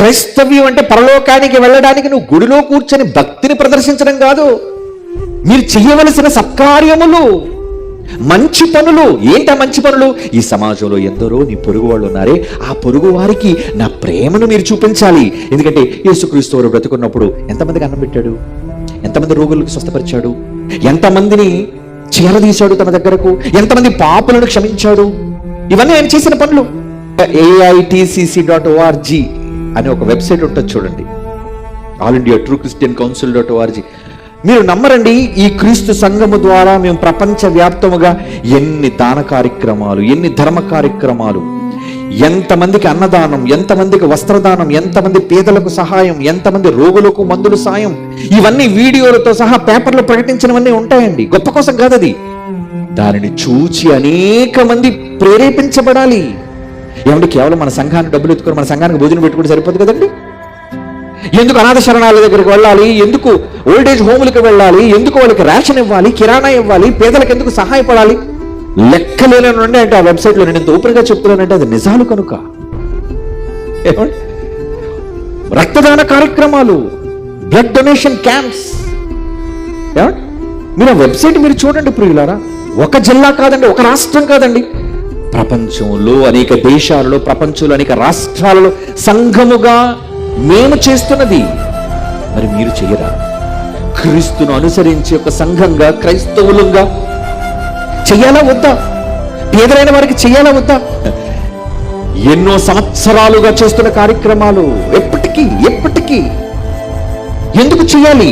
క్రైస్తవ్యం అంటే పరలోకానికి వెళ్ళడానికి నువ్వు గుడిలో కూర్చొని భక్తిని ప్రదర్శించడం కాదు. మీరు చేయవలసిన సత్కార్యములు మంచి పనులు. ఏంటా మంచి పనులు? ఈ సమాజంలో ఎందరో నీ పొరుగు వాళ్ళు ఉన్నారే ఆ పొరుగు వారికి నా ప్రేమను మీరు చూపించాలి. ఎందుకంటే యేసుక్రీస్తు వారు బ్రతుకున్నప్పుడు ఎంతమందికి అన్నం పెట్టాడు? ఎంతమంది రోగులకు స్వస్థపరిచాడు? ఎంతమందిని చీరదీశాడు తన దగ్గరకు? ఎంతమంది పాపులను క్షమించాడు? ఇవన్నీ ఆయన చేసిన పనులు. ఏఐటిసిసి డాట్ ఓఆర్జీ అనే ఒక వెబ్సైట్ ఉంటుంది చూడండి. All India true Christian council dot ORG మీరు నమ్మరండి ఈ క్రీస్తు సంఘము ద్వారా మేము ప్రపంచ వ్యాప్తముగా ఎన్ని దాన కార్యక్రమాలు ఎన్ని ధర్మ కార్యక్రమాలు ఎంతమందికి అన్నదానం ఎంతమందికి వస్త్రదానం ఎంతమంది పేదలకు సహాయం ఎంతమంది రోగులకు మందులు సాయం ఇవన్నీ వీడియోలతో సహా పేపర్లో ప్రకటించినవన్నీ ఉంటాయండి. గొప్ప కోసం కాదది. దానిని చూచి అనేక మంది ప్రేరేపించబడాలి. ఏమంటే కేవలం మన సంఘానికి డబ్బులు ఎత్తుకొని మన సంఘానికి భోజనం పెట్టుకుంటే సరిపోదు కదండి? ఎందుకు అనాథ శరణాల దగ్గరికి వెళ్ళాలి? ఎందుకు ఓల్డేజ్ హోములకు వెళ్ళాలి? ఎందుకు వాళ్ళకి రేషన్ ఇవ్వాలి? కిరాణా ఇవ్వాలి? పేదలకు ఎందుకు సహాయపడాలి? లెక్కలేని అంటే ఆ వెబ్సైట్లో నేను ఎంత ఓపెన్గా చెప్తున్నానంటే అది నిజాలు కనుక. రక్తదాన కార్యక్రమాలు బ్లడ్ డొనేషన్ క్యాంప్స్ మీరు ఆ వెబ్సైట్ మీరు చూడండి ప్రియులారా. ఒక జిల్లా కాదండి ఒక రాష్ట్రం కాదండి. ప్రపంచంలో అనేక దేశాలలో ప్రపంచంలో అనేక రాష్ట్రాలలో సంఘముగా మేము చేస్తున్నది. మరి మీరు చేయరా? క్రీస్తును అనుసరించి ఒక సంఘంగా క్రైస్తవులంగా చేయాలా వద్దా? పేదలైన వారికి చేయాలా వద్దా? ఎన్నో సంవత్సరాలుగా చేస్తున్న కార్యక్రమాలు ఎప్పటికీ ఎప్పటికీ ఎందుకు చేయాలి?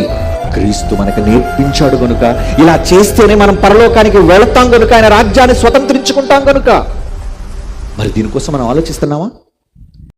క్రీస్తు మనకు నేర్పించాడు గనుక ఇలా చేస్తేనే మనం పరలోకానికి వెళతాం గనుక ఆయన రాజ్యాన్ని స్వతంత్రించుకుంటాం గనుక. మరి దీనికోసం మనం ఆలోచిస్తున్నామా?